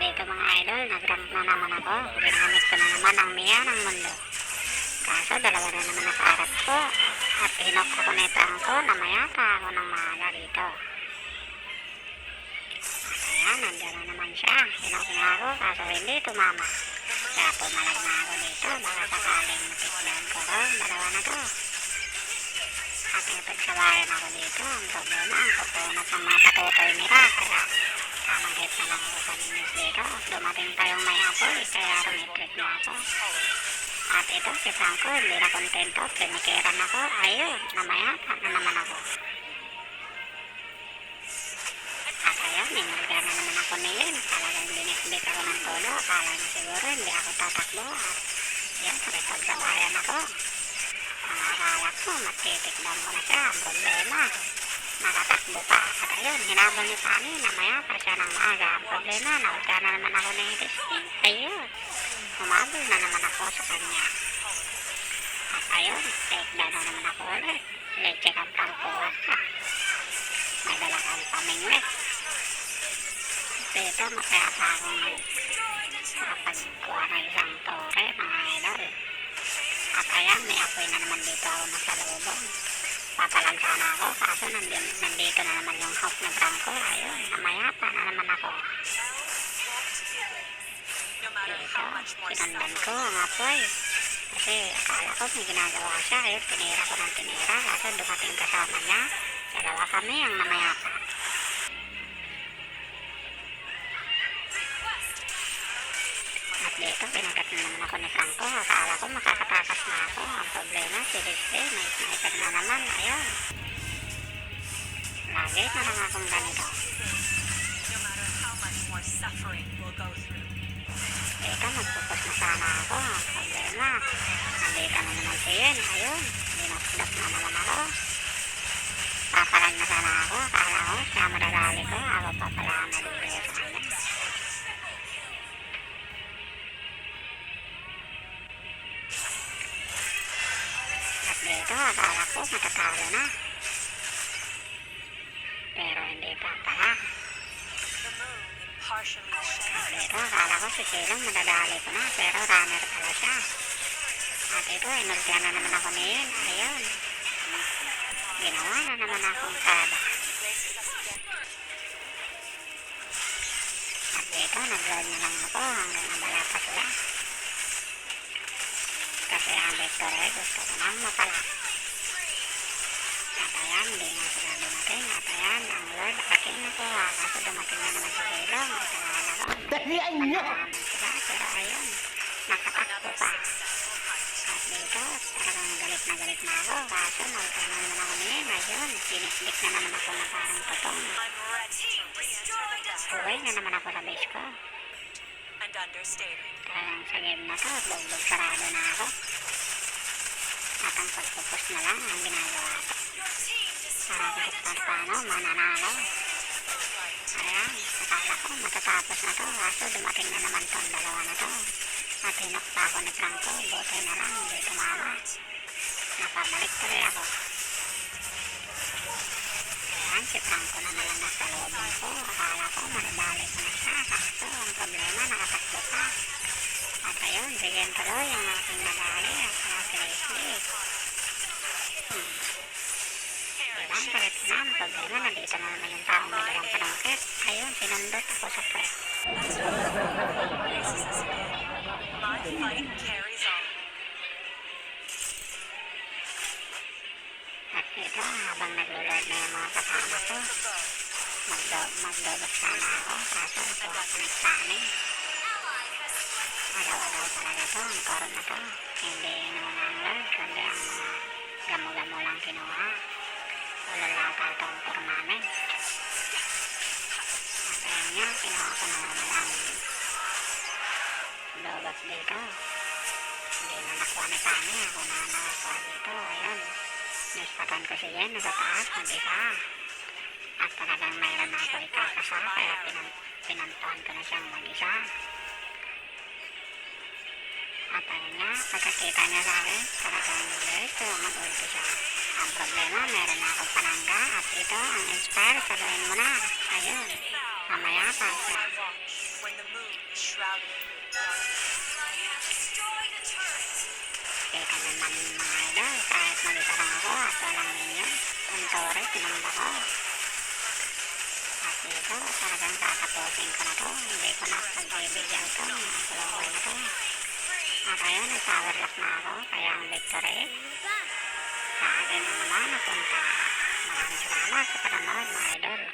dito mga idol, nag-rank na naman ako. Ginamit ko na naman ang miya ng mundo. Kaso dalawa na naman nasa harap ko. At hinok ako nitang ko na mayata ako ng maaga dito. At ayan, nandiyan na naman siya. Hinok niya ako kaso hindi tumama. Kaya pumalag na ako dito. Baka sakaling tikdan ko to. Dalawa na to. At napagsabayan ako dito. Ang problema, ang kukunat ng mga patutoy nila. Kaya tamang hit na lang ako sa news dito. Dumating tayong may apoy. Kaya rumitrit na ako. At ito, si Franco, hindi na kontento. Pinikiran ako. Ayun, namayata na naman ako. At ayun, minulga na naman ako niyan. Talagang binisbit ako ng todo. Akala niya siguro hindi ako tatakbo. At yan, nakipagsabayan ako. Ang akala ko, matitikdan ko na siya. Problema, nakatakbo pa. Ayun, hinabol niya sa amin. Namaya pa siya ng maaga. Ang problema, naulga na naman ako ng Disney. Ayun, humabol na naman ako sa kanya. At ayun, take down na naman ako ulit. Leche kang kalpuan ka. May dala kang pamingwit. Dito, masaya pa akong nakapagkuha ng isang tore, mga idol. At ayan, may apoy na naman dito ako masalubong. Papalag sana ako, kaso nandito, nandito na naman yung hope na Franco. Ayun, namayapa na naman ako. Dito, sinundan ko ang apoy. Kasi akala ko may ginagawa siya. Ayun, tinira ko ng tinira. Kaso dumating kasama niya. Dalawa kami ang namayapa. Dito, pinagat na naman ako ni Franco. Akala ko makakatakas na ako. Ang problema, si Rizte, may sniper naman. Ayun. Lagi na lang akong ganito. Through. Dito, magpupos na sana ako. Problema, nandito na naman si Yen. Ayun, dinakdak na naman ako. Papalag na sana ako. Akala ko, siya madadali ko. Akala ko matatalo na. Pero hindi pa pala. Dito, akala ko si Silong madadali ko na, pero runner pala siya. At ito, inulga na naman ako niyan. Ayun. Ginawa na naman akong kada. At dito, nag-load na lang ako hanggang nabala pa sila. Kasi ang victory, gusto ko nang mapala. At ayan, hindi na sila dumating. At ayan, ang Lord, aking nakuha. Kaso dumating na naman si Silong. At akala ko, Dalian nyo! Sila, pero ayun, nakatakbo pa. At dito, talagang galit na galit na ako. Kaso, nagka na naman ako niya. Ayun, sinislik na naman ako na parang potong. I'm ready to re-enter the battle. Uwi na naman ako sa base ko. Talagang sa game na to, bugbog sarado na ako. At ang pagpupus na lang ang ginagawa ko. Kahit pa paano, mananalo. Ayan, akala ko matatapos na to. Kaso dumating na naman tong dalawa na to. At hinok pa ako ni Franco. Buti na lang, hindi tumama. Napabalik tuloy ako. Ayan, si Franco na naman nasa lobong ko. Akala ko manibali ko na siya. Kaso ang problema, nakatakbo pa. At ayun, bigyan tuloy ang aking nadali at saka si Leslie. Hmm. Diba, ang palit na ang problema, nandito na naman yung taong may dalang panungkit. Ayun, sinundot ako sa on. At ito, habang naglo-load na yung mga kasama ko, magdo- magdobot sana ako, kaso ito ako nagsanin. Alaw-alaw talaga to, ang koro na to. Hindi naman ang load, kundi ang mga gamo-gamo lang kinuha. Wala lata itong koro namin. At ayun nga, kinuha ko na naman ang dobot dito. Hindi na nakuha ni Tani, ako na nakakuha dito, ayun. Nispatan ko siya nasa taas, mag-isa. At talagang mayroon na ako ikakasa, kaya pinan pinantuan ko na siyang mag-isa. At ayun nga, pagkakita niya sa akin, talagang diretso mag-ulti siya. Ang problema, meron na akong panangga at ito ang inspire, saluhin mo na. Ayun, mamaya pa. Kita naman mga idol, kahit mag-isa lang ako at walang minion, ang Torres naman ako. At dito, talagang tatapusin ko na to. Hindi ko na pagbibigyan to. Flower na to. At ayun, nag-power lock na ako, kaya ang victory sa akin na naman napunta. Maraming salamat sa panonood mga idol.